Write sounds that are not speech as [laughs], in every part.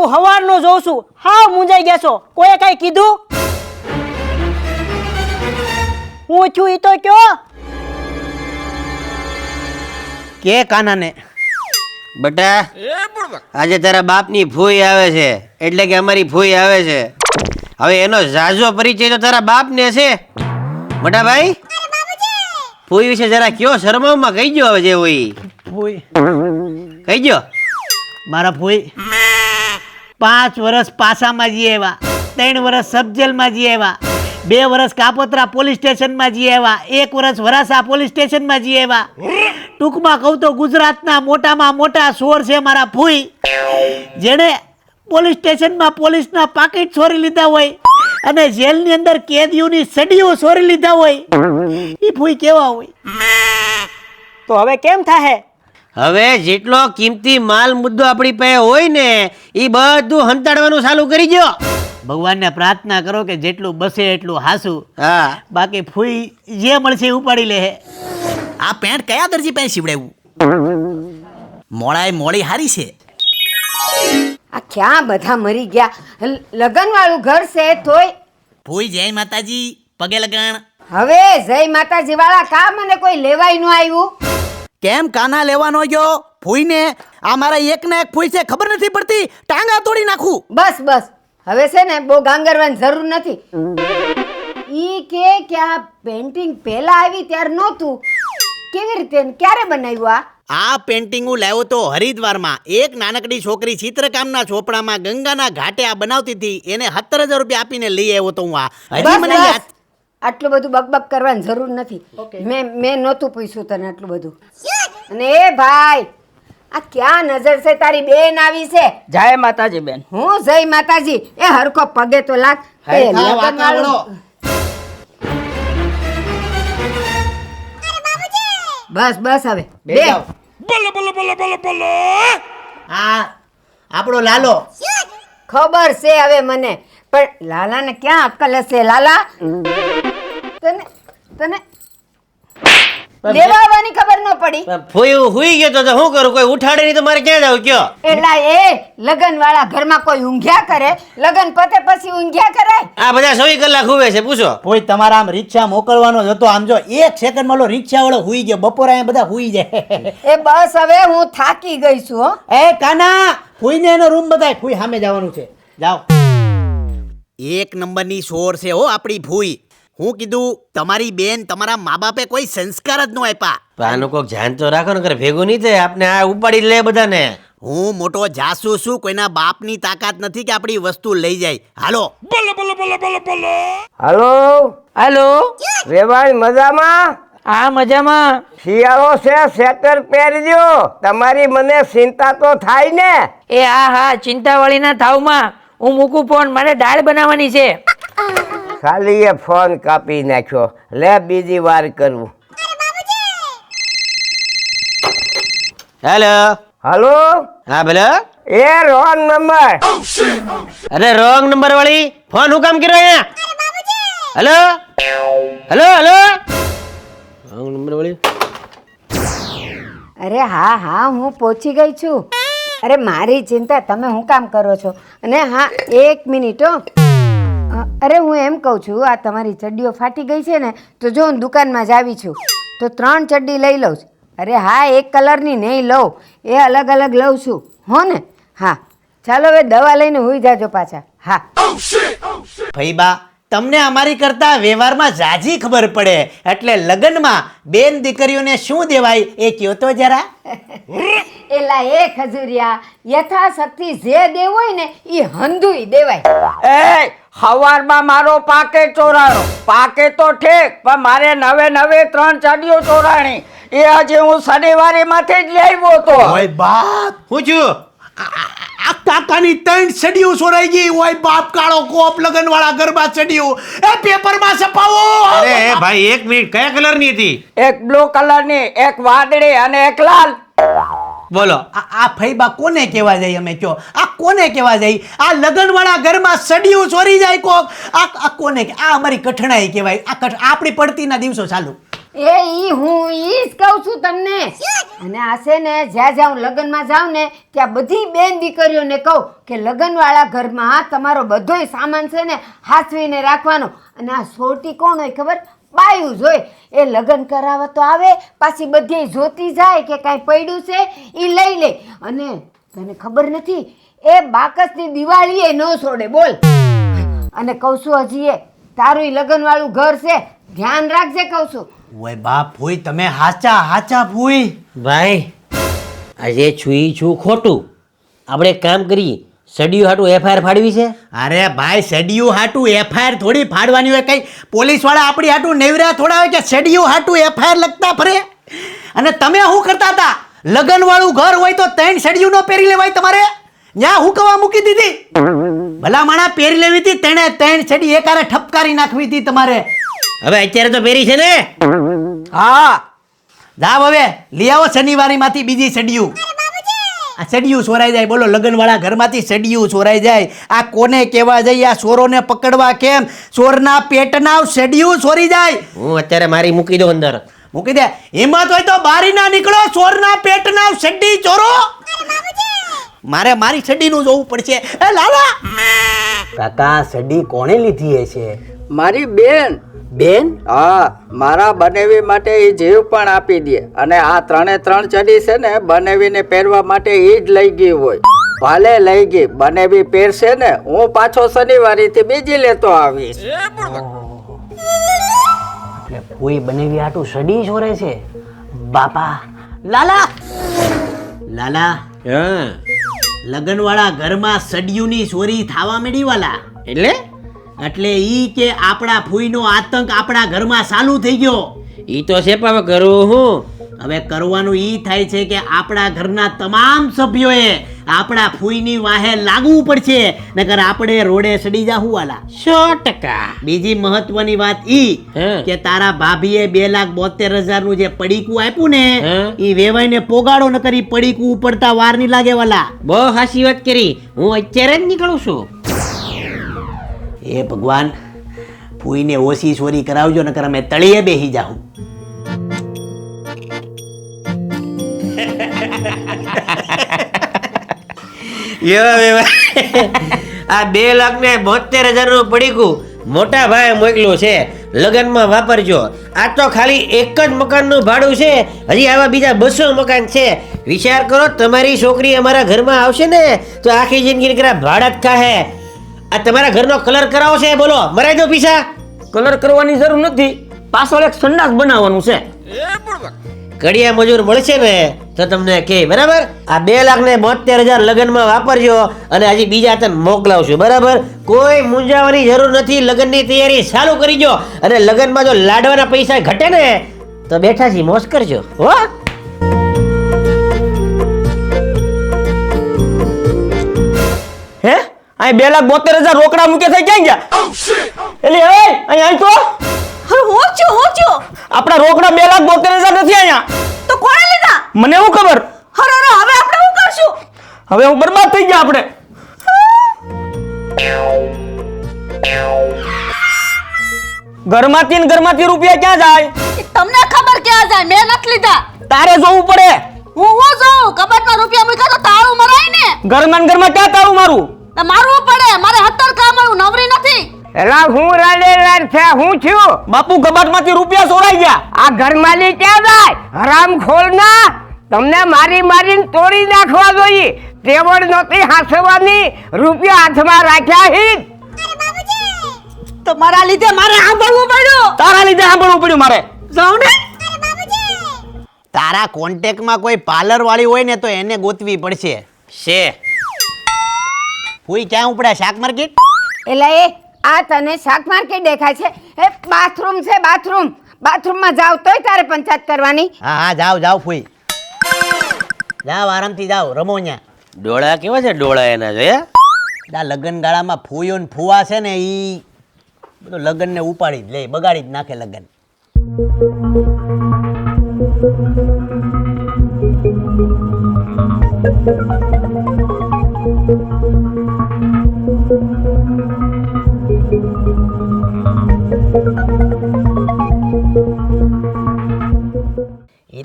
બાપુ હવારનો જોઉં છું. હાવ મુંજાઈ ગયા છો. કોઈ કઈ કીધું? હું છું ઈ તો કયો? કે કાનાને? બટા આજે તારા બાપની ભૂઈ આવે છે. એટલે કે અમારી ભૂઈ આવે છે. હવે એનો ઝાઝો પરિચય તો તારા બાપને છે. મોટા ભાઈ ભૂઈ વિશે જરા કયો શરમાવમાં કહી ગયો હવે જે હોય ઈ. કહી ગયો? મારા ફૂઈ પાંચ વર્ષ પાસામાં જી આવ્યા, ત્રણ વર્ષ સબજેલમાં જી આવ્યા, બે વર્ષ કાપોત્રા પોલીસ સ્ટેશનમાં જઈ આવ્યા, એક વર્ષ વરાસા પોલીસ સ્ટેશનમાં જઈ આવ્યા. ટૂંકમાં કહું તો ગુજરાતના મોટામાં મોટા સોર છે મારા ફૂઈ જેણે પોલીસ સ્ટેશનમાં પોલીસના પાકીટ ચોરી લીધા હોય અને જેલની અંદર કેદીઓની સડીઓ ચોરી લીધા હોય. એ ફૂઈ કેવા હોય? તો હવે કેમ થાહે? હવે જેટલો કિંમતી માલ મુદ્દો આપણી પાસે હોય ને એ બધું હંતાડવાનું ચાલુ કરી દો ભગવાનને પ્રાર્થના કરો કે જેટલું બસે એટલું હાસું. હા. બાકી ફૂઈ જે મળશે એ ઉપાડી લે આ પેન્ટ કયા દરજી પાસે સીવડાવ્યું? મોડાએ મોડી હારી છે. આ ક્યાં બધા મરી ગયા? લગન વાળું ઘર છે તોય. ભૂઈ જય માતાજી પગે લગણ. હવે જય માતાજી વાળા કા મને કોઈ લેવાય ન આવ્યું? કેમ કાના લેવાનો ગયો ફૂઈને આ મારા એક ને એક ફૂઈ છે ખબર નથી પડતી? ટાંગા તોડી નાખું. બસ બસ. હવે છે ને બહુ ગાંગરવાની જરૂર નથી. ઈ કે કે આ પેન્ટિંગ પહેલા આવી ત્યારે નહોતું. કેવી રીતે ક્યારે બનાવ્યું આ? આ પેન્ટિંગ હું લાવ્યો તો હરિદ્વારમાં. એક નાનકડી છોકરી ચિત્રકામના ચોપડામાં ગંગાના ઘાટે આ બનાવતી હતી. એને સત્તર હજાર રૂપિયા આપીને લઈ આવ્યો તો હું આ. હજી મને યાદ આટલું બધું બકબક કરવાની જરૂર નથી. મેં મેં નહોતું પૂછ્યું તને આટલું બધું. અને એ ભાઈ આ ક્યાં નજર છે તારી બેન આવી છે? જય માતાજી બેન. હું જય માતાજી. એ હરખો પગે તો લાગ. બસ બસ હવે. બે આ આપણો લાલો. ખબર છે હવે મને. પણ લાલાને ક્યાં અક્કલ હશે? લાલા? તને તને લેવાવાની ખબર ન પડી. ફોયું હુઈ ગયો તો તો શું કરું? કોઈ ઉઠાડે નહીં તો મારે ક્યાં જાવ? કયો? એટલા એ લગન વાળા ઘરમાં કોઈ ઊંઘ્યા કરે? લગન પતે પછી ઊંઘ્યા કરાય? આ બધા સોઈ કલાક હુવે છે પૂછો. કોઈ તમારા આમ રિક્ષા મોકલવાનો જ હતો. આમ જો એક સેકન્ડમાં લો રિક્ષા વાળો હુઈ ગયો. બપોરે અહીંયા બધા હુઈ જાય. એ બસ હવે હું થાકી ગઈ છું હો. [laughs] એ કાના ફૂઈને એનો રૂમ બતાય. હુઈ સામે જવાનું છે. જાઓ. એક નંબરની શોર છે હો આપણી ભૂઈ હું કીધું તમારી બેન તમારા મા બાપે કોઈ સંસ્કાર જ ન આપ્યા. પણ આનું કોક ધ્યાન તો રાખો ને કરે ભેગું નહીં થાય. આપને આ ઉપાડી લે બધાને. હું મોટો જાસુ છું કોઈના બાપની તાકાત નથી કે આપણી વસ્તુ લઈ જાય. હાલો. હલો? હાલો? રેવાય મજામાં? આ મજામાં. શિયાળો છે સ્વેટર પહેરજો. તમારી મને ચિંતા તો થાય ને. એ હા હા ચિંતાવાળીના થાવમાં હું મૂકું ફોન મારે દાળ બનાવવાની છે. ખાલી એ ફોન કાપી નાખ્યો. લે બીજી વાર કરવું હેલો? હલો? હા ભલે એ રોંગ નંબર. અરે રોંગ નંબર વાળી ફોન હું કામ કર્યો અહીંયા? Hello? Hello hello? Wrong number વાળી. અરે હા હા હું પહોંચી ગઈ છું. અરે મારી ચિંતા તમે હું કામ કરો છો? અને હા એક મિનિટ હો. અરે હું એમ કહું છું આ તમારી ચડ્ડીઓ ફાટી ગઈ છે ને તો જો હું દુકાનમાં જ આવી છું તો ત્રણ ચડ્ડી લઈ લઉં છું. અરે હા એક કલરની નહીં લઉં એ અલગ અલગ લઉં છું. હો ને? હા. ચાલો હવે દવા લઈને હોઈ જાજો પાછા. હા. ફઈબા તમને અમારી કરતા વ્યવહારમાં ઝાઝી ખબર પડે. એટલે લગ્નમાં બેન દીકરીઓને શું દેવાય એ કયો તો જરા. એલા એ ખજુરિયા યથાશક્તિ જે દેવોય હોય ને એ હંધુય દેવાય. એ હવારમાં મારો પાકે ચોરાણો. પાકે તો ઠેક પણ મારે નવે નવે ત્રણ ચાડીઓ ચોરાણી. એ આજે હું શનિવારે માથે જ લઈ આવ્યો તો. ઓય બાપ હું છું? આ કાકાની ત્રણ સડીઓ સોરાઈ ગઈ. હોય બાપ કાળો કોપ લગન વાળા ગરબા સડીઓ એ પેપરમાં છપાવો. અરે એ ભાઈ એક મિનિટ. કયા કલરની હતી? એક બ્લુ કલરની એક વાદળી અને એક લાલ. બોલો. આ આ ફઈબા કોને કહેવા જાય અમે કયો? આ કોને કહેવા જાય? આ લગન વાળા ઘરમાં સડીઓ ચોરી જાય કોક. આ આ કોને આ અમારી કઠણાઈ કહેવાય. આ કઠ આપણી પડતીના દિવસો ચાલુ. એ ઈ હું ઈ જ કહું છું તમને. અને આ છે ને, જ્યાં જ્યાં હું લગ્નમાં જાઉં ને, ત્યાં બધી બેન દીકરીઓને કહું કે લગ્નવાળા ઘરમાં તમારો બધોય સામાન છે ને હાચવીને રાખવાનો. અને આ સોટી કોણ હોય ખબર? બાયું જ હોય. એ લગ્ન કરાવવા તો આવે, પાછી બધી જોતી જાય કે કાંઈ પડ્યું છે એ લઈ લે. અને તને ખબર નથી, એ બાકસની દિવાળી એ ન છોડે, બોલ. અને કહું છું હજી એ, તારું લગ્નવાળું ઘર છે, ધ્યાન રાખજે, કહું છું. ઓય બાપ ફૂઈ તમે હાચા હાચા ફૂઈ ભાઈ આજે છુઈ છું ખોટું. આપણે એક કામ કરીએ સડિયું હાટું એફઆઈઆર ફાડવી છે? અરે ભાઈ સડિયું હાટું એફઆઈઆર થોડી ફાડવાની હોય કઈ. પોલીસવાળા આપણી હાટું નેવરા થોડા હોય કે સડિયું હાટું એફઆઈઆર લખતા ફરે? અને તમે શું કરતા હતા? લગન વાળું ઘર હોય તો ત્રણ સડિયું નો પહેરી લેવાય તમારે? ત્યાં હું કવા મૂકી દીધી. ભલા માણા પહેરી લેવી હતી તેણે ત્રણ સડી એકારે ઠપકારી નાખવી હતી તમારે. હવે અત્યારે તો પહેરી છે ને? હા. જાવ હવે. લઈ આવો શનિવારીમાંથી બીજી સડિયું. આ સડિયું ચોરાઈ જાય. બોલો લગ્નવાળા ઘરમાંથી સડિયું ચોરાઈ જાય. આ કોને કહેવા જઈએ? આ ચોરોને પકડવા કેમ? ચોરના પેટના સડિયું ચોરી જાય. હું અત્યારે મારી મૂકી દો અંદર. મૂકી દે. હિંમત હોય તો બારી ના નીકળો. ચોરના પેટના સડી ચોરો. મારે મારી સડીનું જોવું પડશે. એ લાલા! કાકા સડી કોણે લીધી છે? મારી બેન. બેન? હા મારા બનેવી માટે એ જીવ પણ આપી દે. અને આ ત્રણે ત્રણ ચડી છે ને બનેવીને પહેરવા માટે એ જ લઈ ગઈ હોય. ભલે લઈ ગઈ બનેવી પહેરશે ને હું પાછો શનિવારીથી બીજી લેતો આવીશ. કોઈ બનેવી આટું સડી છોરે છે? બાપા લાલા! લાલા હા. લગનવાળા ઘરમાં સડિયુંની ચોરી થાવા માંડી વાલા. એટલે? એટલે ઈ કે આપણા ફૂઈનો આતંક આપણા ઘરમાં ચાલુ થઈ ગયો. ઈ તો છે પણ કરું હું. હવે કરવાનું ઈ થાય છે કે આપણા ઘરના તમામ સભ્યોએ આપણા ફૂઈની વાહે લાગવું પડશે. નકર આપણે રોડે સડી જાહું વાલા સો ટકા. બીજી મહત્વની વાત ઈ કે તારા ભાભીએ બે લાખ બોતેર હજારનું જે પડીકું આપ્યું ને. ઈ વેવાઈને પોગાડો ન કરી પડીકું ઉપડતા વારની લાગે વાલા. બહુ હાસી વાત કરી. હું અત્યારે જ નીકળું છું. હે ભગવાન ફૂઈને ઓછી ચોરી કરાવજો નકર અમે તળીએ બેહી જાહું. આ બે લાખ ને બોતેર હજારનું પડીકું. મોટા ભાઈ મોકલ્યું છે. લગ્નમાં વાપરજો. આ તો ખાલી એક જ મકાનનું ભાડું છે. હજી આવા બીજા બસો મકાન છે. વિચાર કરો તમારી છોકરી અમારા ઘરમાં આવશે ને તો આખી જિંદગી કરા ભાડા જ ખાહે. આ તમારા ઘરનો કલર કરાવો છે બોલો. મરાઈ દો પીસા. કલર કરવાની જરૂર નથી. પાછળ એક સંડાસ બનાવવાનું છે. કડિયા મજૂર મળશે ને તો તમને કે બરાબર? આ બે લાખ ને બોતેર હજાર લગ્નમાં વાપરજો અને હજી બીજા તને મોકલાવશું. બરાબર? કોઈ મૂંઝાવાની જરૂર નથી. લગ્નની તૈયારી ચાલુ કરી જો અને લગ્નમાં જો લાડવાના પૈસા ઘટે ને તો બેઠા છી મોજ કરજો. હો? હે? અહીં બે લાખ બોતેર હજાર રોકડા મૂકે થઈ ક્યાં ગયા? એટલે હવે અહીં આવી તો હું છું હું છું આપણા રોકડા બે લાખ બોતેર હજાર નથી અહીંયા તો કોણે લીધા? મને શું ખબર? હરો હરો હવે આપણે શું કરશું? હવે હું બરબાદ થઈ ગયા આપણે. ઘરમાંથી ને ઘરમાંથી રૂપિયા ક્યાં જાય? તમને ખબર ક્યાં જાય? મેં નથી લીધા. તારે જોવું પડે. હું હું જોઉં? કબાટમાં રૂપિયા મૂક્યા તો તાળું મરાય ને. ઘરમાં ને ઘરમાં ક્યાં તાળું મારું? મારવું પડે. મારે હતર કામ નવરી નથી. એલા હું રાડેલાર છે હું છું? બાપુ કબાટમાંથી રૂપિયા ચોરાઈ ગયા. આ ઘરમાલી ક્યાં જાય? હરામ ખોલના તમને મારી મારીને તોડી નાખવા જોઈએ. તેવડ નહોતી હાંસવાની. રૂપિયા હાથમાં રાખ્યા હિત. તમારા મારા લીધે મારે સાંભળવું પડ્યું. તારા લીધે સાંભળવું પડ્યું મારે. જાઉં ને? તારા કોન્ટેક્ટમાં કોઈ પાર્લર વાળી હોય ને તો એને ગોતવી પડશે. છે. ફૂઈ ક્યાં ઉપડ્યા? શાક માર્કેટ? એટલે એ આ તને શાક માર્કેટ દેખાય છે. એ બાથરૂમ છે બાથરૂમ. બાથરૂમમાં જાવ તોય તારે પંચાયત કરવાની. હા હા જાવ જાવ ફૂઈ. જાવ આરામથી જાવ રમો ન્યા. ડોળા કેવા છે ડોળા એના જોયા આ લગ્ન ગાળામાં ફૂયો ને ફુવા છે ને ઈ બધું લગ્ન ને ઉપાડી જ લે બગાડી જ નાખે લગ્ન.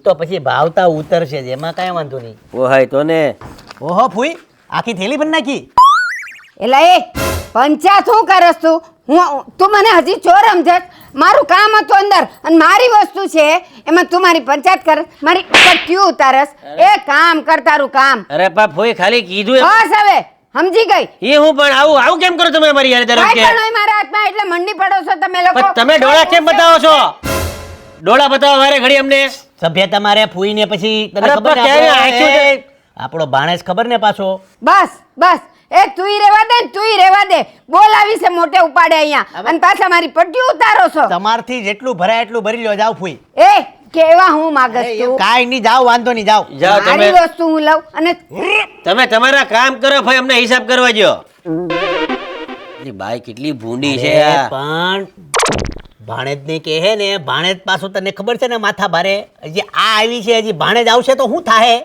તો પછી ભાવતા ઉતરશે જ એમાં કાંઈ વાંધો નહીં. ઓહાય તો ને ઓહો ફૂઈ આખી થેલી પણ નાખી. એલા એ પંચાયત શું કરસ તું? હું તું મને હજી ચોર સમજસ મારું કામ હતું અંદર અને મારી વસ્તુ છે એમાં તું મારી પંચાયત કર મારી ક્યુ ઉતારસ? એ કામ કર તારું કામ. અરે બાપ ફોઈ ખાલી કીધું. બસ હવે સમજી ગઈ? એ હું પણ આવું આવું કેમ કરો તમે મારી યાર તરફ કાંઈ કે? પણ હોય મારા હાથમાં એટલે મંડી પડો છો તમે લોકો. તમે ડોળા કેમ બતાવો છો? ડોળા બતાવો મારે ઘડી અમને. સભ્ય તમારે ફૂઈને પછી તને અરે ખબર પણ ને ક્યારે આપણો- આંખ્યું એ, આપણો ભાણેજ ખબર ને પાછો? બસ બસ. એ તુંય રેવા દે ને તુંય રેવા દે. બોલાવી છે મોટે ઉપાડે અહીંયા. અને પાછા મારી પટ્ટી ઉતારો છો. તમારથી જેટલું ભરાય એટલું ભરી લ્યો જાવ ફૂઈ. એ કેવા હું માગસ તું? કાંઈ નહીં જાવ વાંધો નહીં જાવ જાઓ તમે. મારી વસ્તુ હું લઉં અને તમે તમારા કામ કરો ભાઈ અમને હિસાબ કરવા જો બાઈ કેટલી ભૂંડી છે આ. પણ ભાણેજ કે હે ને ભાણેજ પાછું તને ખબર છે ને માથા ભારે? હજી આ આવી છે હજી ભાણેજ આવશે તો શું થાહે?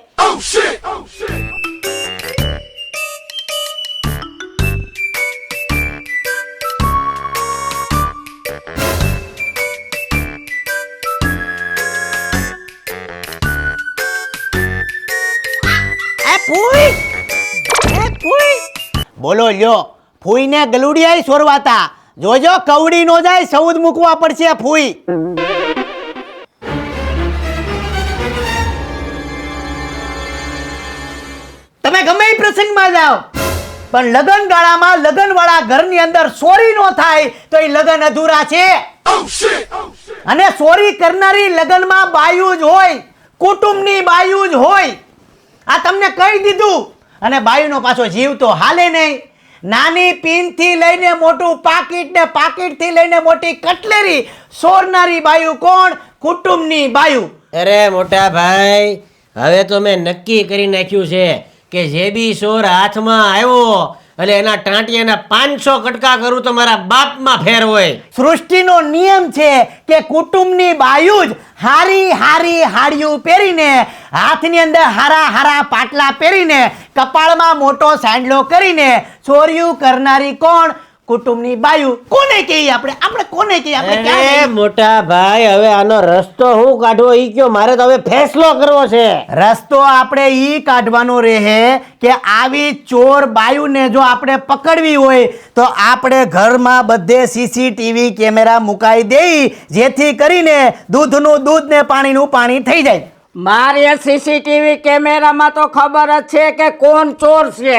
બોલો લ્યો. ફૂઈને ગલુડિયા સોરવાતા. જોજો, કવડી નો જાય, સૌદ મૂકવા પડશે ફૂઈ. તમે ગમે એ પ્રસંગમાં જાઓ, પણ લગન ગાળામાં લગન વાળા ઘરની અંદર ચોરી નો થાય તો એ લગન અધૂરા છે. અને સોરી કરનારી લગનમાં બાયુ જ હોય, કુટુંબની બાયુ જ હોય. આ તમને કહી દીધું, અને બાયુનો પાછો જીવ તો હાલે નહીં. નાની પીનથી લઈને મોટું પાકીટ ને પાકીટથી લઈને મોટી કટલેરી સોરનારી બાયુ કોણ? કુટુંબની બાયુ. અરે મોટા ભાઈ હવે તો મેં નક્કી કરી નાખ્યું છે કે જે બી સોર હાથમાં આવ્યો એટલે એના ટાંટિયાના પાંચસો કટકા કરું તો મારા બાપમાં ફેર હોય. સૃષ્ટિનો નિયમ છે કે કુટુંબની બાયુ જ હારી હારી હાડિયું પહેરીને હાથની અંદર હારા હારા પાટલા પહેરીને કપાળમાં મોટો સાંડલો કરીને ચોર્યું કરનારી કોણ? કુટુંબની બાયુ. કોને કહીએ આપણે? આપણે કોને કહીએ? આપણે ક્યાં મોટા ભાઈ હવે આનો રસ્તો હું કાઢવો? ઈ કયો મારે તો હવે ફેસલો કરવો છે. રસ્તો આપણે ઈ કાઢવાનો રહે કે આવી ચોર બાયુને જો આપણે પકડવી હોય તો આપણે ઘરમાં બધે સીસીટીવી કેમેરા મુકાઈ દેઈ જેથી કરીને દૂધનું દૂધ ને પાણીનું પાણી થઈ જાય. મારે સીસીટીવી કેમેરામાં તો ખબર જ છે કે કોણ ચોર છે.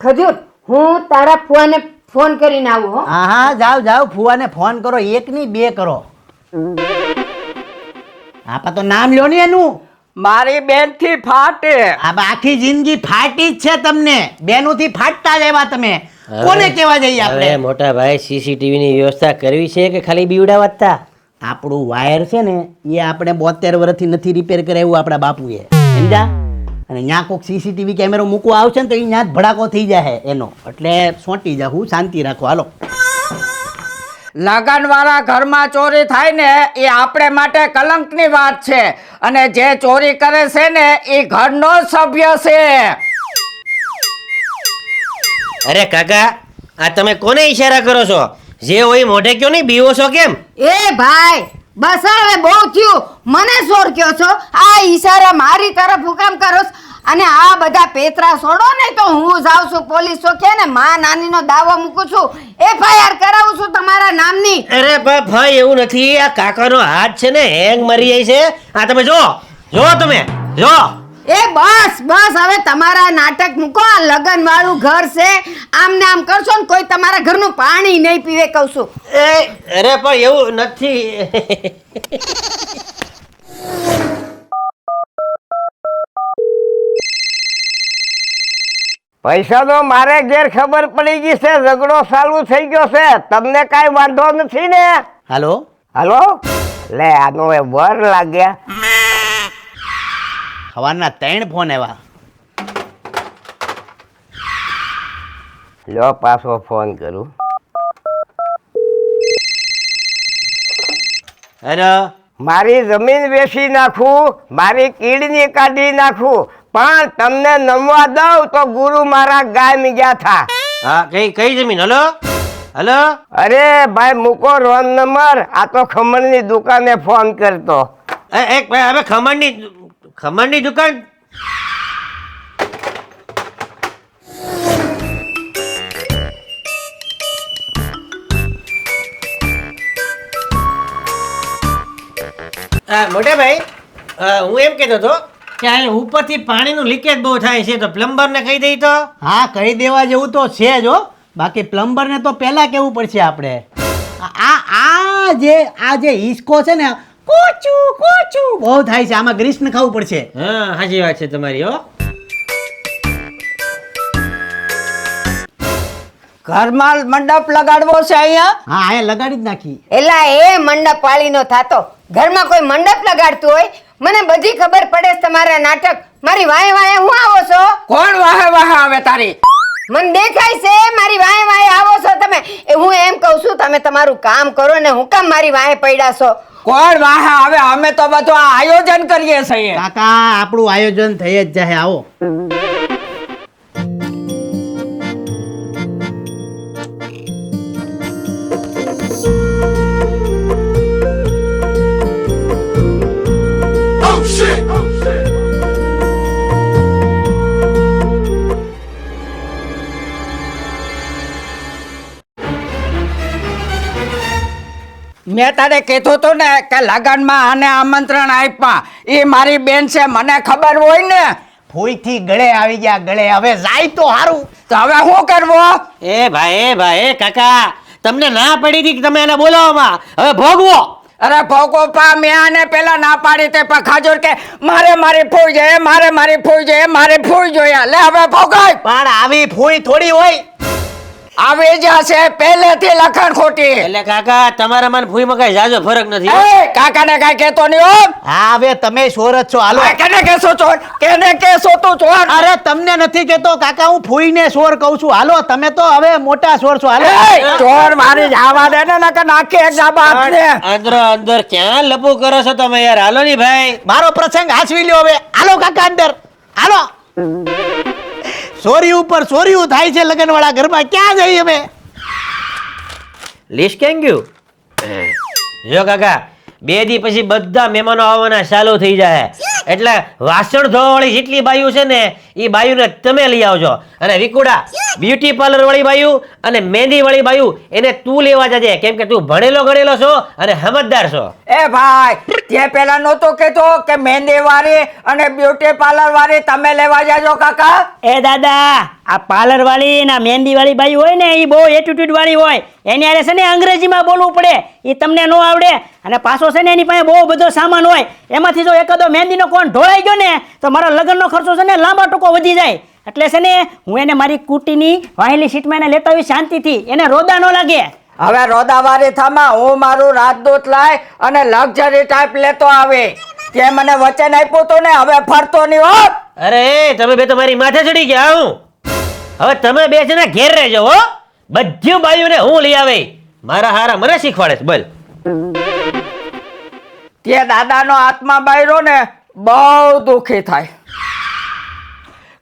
ખજૂર હું તારા ફુવાને ફોન કરીને આવું હો. હા હા જાઓ જાઓ ફુવાને ફોન કરો એક ની બે કરો. આપા તો નામ લ્યો ને એનું. મારી બેનથી ફાટે. આ આખી જિંદગી ફાટી જ છે તમને. બેનુંથી ફાટતા જ આવ્યા તમે. કોને કહેવા જઈએ આપણે? મોટા ભાઈ સીસીટીવી ની વ્યવસ્થા કરવી છે કે ખાલી બીવડા જ તા આપણું વાયર છે ને એ આપણે બોતેર વર્ષથી નથી રિપેર કરાવ્યું આપણા બાપુએ. સમજા અને ત્યાં કોઈક સીસીટીવી કેમેરો મૂકવા આવશે ને તો એ ત્યાં જ ભડાકો થઈ જાય એનો. એટલે સોંટી જાઉં શાંતિ રાખો. હાલો. લગનવાળા ઘરમાં ચોરી થાય ને એ આપણે માટે કલંકની વાત છે. અને જે ચોરી કરે છે ને એ ઘરનો સભ્ય છે. અરે કાકા આ તમે કોને ઈશારા કરો છો? જે હોય મોઢે કયો નહીં બીવો છો કેમ? એ ભાઈ બસ હવે બહુ થયું. મને સોર કયો છો? આ ઈશારા મારી તરફ હુકામ કરો અને આ બધા પેતરા છોડો ને તો હું જાઉં છું. પોલીસ ચોકે ને માં નાનીનો દાવો મૂકું છું. એફઆઈઆર કરાવું છું તમારા નામની. અરે બા ભાઈ એવું નથી. આ કાકાનો હાથ છે ને હેંગ મરી જાય છે. આ તમે જો જો તમે જો. એ બસ બસ હવે તમારા નાટક મૂકો આ લગન વાળું ઘર છે. આમ ને આમ કરશો ને કોઈ તમારા ઘરનું પાણી નહીં પીવે કહું છું. એ અરે પણ એવું નથી. પૈસાનો મારે ઘેર ખબર પડી ગઈ છે ઝઘડો ચાલુ થઈ ગયો છે. તમને કાઈ વાંધો નથી ને? હાલો? હાલો? લે આનો એ વર લાગ્યા. સવારના ત્રણ ફોન આવ્યા. લો પાછો ફોન કરું. અરે. મારી જમીન વેચી નાખું મારી કીડની કાઢી નાખું પણ તમને નમવા દઉં તો ગુરુ મારા ગામ ગયા થા. હા કઈ કઈ જમીન? હલો? હલો? અરે ભાઈ મૂકો રોન નંબર. આ તો ખમણની દુકાને ફોન કરતો. એ, એક હવે ખમણની ખમણની દુકાન? મોટા ભાઈ હું એમ કહેતો હતો કે અહીં ઉપરથી પાણીનું લીકેજ બહુ થાય છે, તો પ્લમ્બરને કહી દઈ તો? હા, કહી દેવા જેવું તો છે જ હો. બાકી પ્લમ્બરને તો પહેલાં કહેવું પડશે આપણે. આ આ જે આ જે હિસકો છે ને કોચું કોચું. બહુ થાય છે. આમાં ગ્રીસ ખાવું પડશે. હા સાચી વાત છે તમારી હો. ઘરમાં મંડપ લગાડવો છે અહીંયા? હા અહીંયા લગાડી જ નાખી. એલા એ મંડપ પાળીનો થાતો. ઘરમાં કોઈ મંડપ લગાડતું હોય? મને બધી ખબર પડે છે તમારા નાટક. મારી વાહે વાહે હું આવો છો? કોણ વાહે વાહે આવે તારી? મને દેખાય છે. મારી વાહે વાહે આવો છો તમે. એ હું એમ કહું છું તમે તમારું કામ કરો ને હું કામ મારી વાહે પડ્યા છો? કોણ વાહા? હવે અમે તો બધું આયોજન કરીએ છીએ. કાકા, આપણું આયોજન થઈ જ જાય આવો. મેં તારે કીધું હતું ને કે લગનમાં આને આમંત્રણ આપ્યા. એ મારી બેન છે મને ખબર હોય ને. ફૂઈથી ગળે આવી ગયા ગળે. હવે જાય તો સારું તો હવે શું કરવો? એ ભાઈ એ ભાઈ એ કાકા તમને ના પડી હતી કે તમે એને બોલાવવામાં? હવે ભોગવો. અરે ભોગો પા મેં આને પેલા ના પાડી તે પણ ખાજોર કે મારે મારી ફૂઈ જોઈએ મારે મારી ફૂઈ જોઈએ મારે ફૂઈ જોઈએ. લે હવે ભોગાય પણ આવી ફૂઈ થોડી હોય. આવી જશે પહેલેથી લખણ ખોટી. એટલે કાકા તમારા મન ભૂઈ કઈ જાજો ફરક નથી. એ કાકા ને કાઈ કહેતો નહીં હો. હા હવે તમે ચોર જ છો. હાલો. કેને કેસો ચોર કેને કેસો તું ચોર અરે તમને નથી કેતો કાકા હું ફૂઈને ચોર કહું છું. હાલો તમે તો હવે મોટા ચોર છો. હાલો. ચોર મારી જાવા દે ને નકર નાખી એક જાબા આપને અંદર અંદર ક્યાં લપુ કરો છો તમે યાર? હાલો ની ભાઈ. મારો પ્રસંગ હાચવી લ્યો હવે. હાલો કાકા અંદર. હાલો. ચોરી ઉપર ચોરીયું થાય છે લગન વાળા ઘરમાં. ક્યાં જઈએ અમે? લિસ્ટ કેમ ગયું? જો કાકા બે દી પછી બધા મહેમાનો આવવાના ચાલુ થઈ જાય એટલે વાસણ ધોવાવાળી જેટલી બાયું છે ને એ બાયુને તમે લઈ આવજો. અને વિકુડા બ્યુટી પાર્લર વાળી બાયું અને મહેંદી વાળી બાયું એને તું લેવા જજે. કેમ કે તું ભણેલો ગણેલો છો અને સમજદાર છો. એ ભાઈ તે પેલા નહોતો કેતો કે મહેંદી વાળી અને બ્યુટી પાર્લર વાળી તમે લેવા જાજો કાકા. એ દાદા આ પાર્લર વાળી ને મહેંદી વાળી બાઈ હોય ને એ બહુ એટીટ્યુડ વાળી હોય. એની આરે છે ને અંગ્રેજીમાં બોલવું પડે. એ તમને ન આવડે. અને પાછો છે ને એની પાસે બહુ બધો સામાન હોય. એમાંથી જો એકાદો મહેંદીનો કોણ ઢોળાઈ ગયો ને તો મારા લગ્નનો ખર્ચો છે ને લાંબા ટૂંકો વધી જાય. એટલે છે ને હું એને મારી કુટીની વાહેલી સીટમાં એને લેતા આવી શાંતિથી. એને રોદા ન લાગે. હવે રોદાવારી થામા હું મારું રાજદૂત લાય અને લક્ઝરી ટાઈપ લેતો આવે. તે મને વચન આપ્યું હતું ને હવે ફરતો નહીં હો. અરે તમે બે તમારી માથે ચડી ગયા હું. હવે તમે બે જણા ઘેર રહેજો, હો. બધી બાયુને હું લઈ આવે. મારા હારા મને શીખવાડે છે, બોલ. તે દાદાનો આત્મા બાયરો ને બહુ દુખી થાય.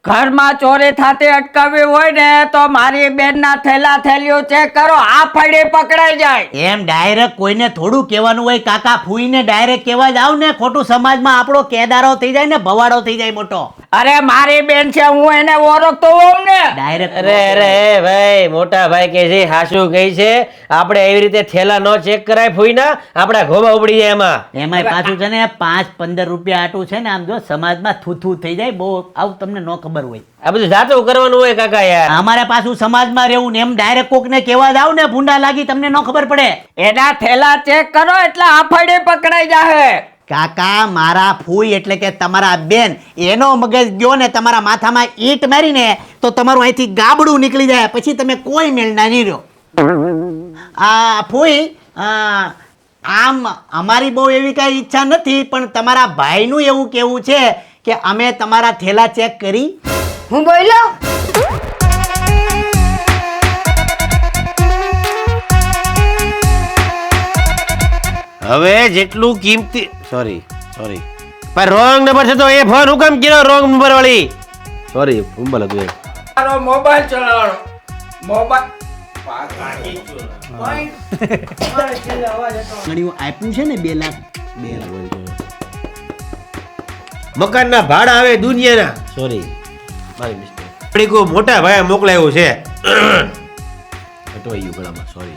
ઘરમાં ચોરી થતી અટકાવી હોય ને તો મારી બેનના થેલા થેલીઓ ચેક કરો આ ફળે પકડાઈ જાય. એમ ડાયરેક્ટ કોઈને થોડું કહેવાનું હોય કાકા ફૂઈને ડાયરેક્ટ કહેવા જાવ ને ખોટું સમાજમાં આપણો કેદારો થઈ જાય ને ભવાડો થઈ જાય મોટો. અરે મારી બેન છે હું એને ઓળખતો હોઉં ને. ડાયરેક્ટ અરે અરે એ ભાઈ મોટા ભાઈ કે છે હાસુ કહે છે આપણે એવી રીતે થેલા નો ચેક કરાય ફૂઈના આપણા ઘોમાં ઉપડી જાય એમાં. એમાંય પાછું છે ને પાંચ પંદર રૂપિયા આટું છે ને આમ જો સમાજમાં થૂથું થઈ જાય બહુ આવું તમને નો ખબર હોય. આ બધું જાતું કરવાનું હોય કાકા યાર. અમારે પાછું સમાજમાં રહેવું ને એમ ડાયરેક્ટ કોકને કહેવા જાવ ને ભૂંડા લાગી તમને ન ખબર પડે. એના થેલા ચેક કરો એટલે આફડે પકડાઈ જાહે. કાકા મારા ફૂઈ એટલે કે તમારા બેન એનો મગજ ગયો ને તમારા માથામાં ઈંટ મારીને તો તમારું અહીંથી ગાબડું નીકળી જાય. પછી તમે કોઈ મેળના નહીં રહ્યો આ ફૂઈ આ, આમ અમારી બહુ એવી કાંઈ ઈચ્છા નથી પણ તમારા ભાઈનું એવું કેવું છે કે અમે તમારા થેલા ચેક કરી. હું બોલ્યો? હવે જેટલું કિંમતી સોરી સોરી પણ રોંગ નંબર છે તો એ ફોન હું કેમ કર્યો? રોંગ નંબર વાળી. સોરી ઉંબલ હતું એ. મારો મોબાઈલ ચલાવવાનો. મોબાઈલ ઘણી આપ્યું છે ને બે લાખ બે લાખ. મકાનના ભાડા આવે દુનિયાના. સોરી મારી મિસ્ટેક પડીકો મોટા ભાઈ મોકલાયું છે. અટવાઈ ગયું ગળામાં સોરી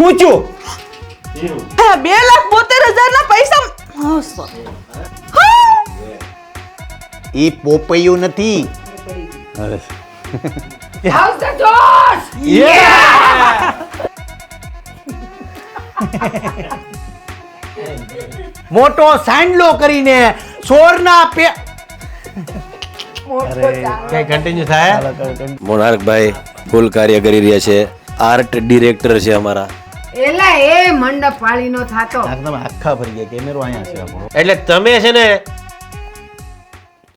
હું છું. હા, બે લાખ બોતેર હજાર ના પૈસા એ પોપૈયું નથી. મોટો સાંડલો કરીને ચોરના પે કઈ કન્ટિન્યુ થાય? મોનાર્કભાઈ ફૂલ કાર્ય કરી રહ્યા છે. આર્ટ ડિરેક્ટર છે અમારા. એલા એ મંડપ વાળીનો થાતો. એકદમ આખા ભરી ગયા કેમેરો અહીંયા છે આપણો. એટલે તમે છે ને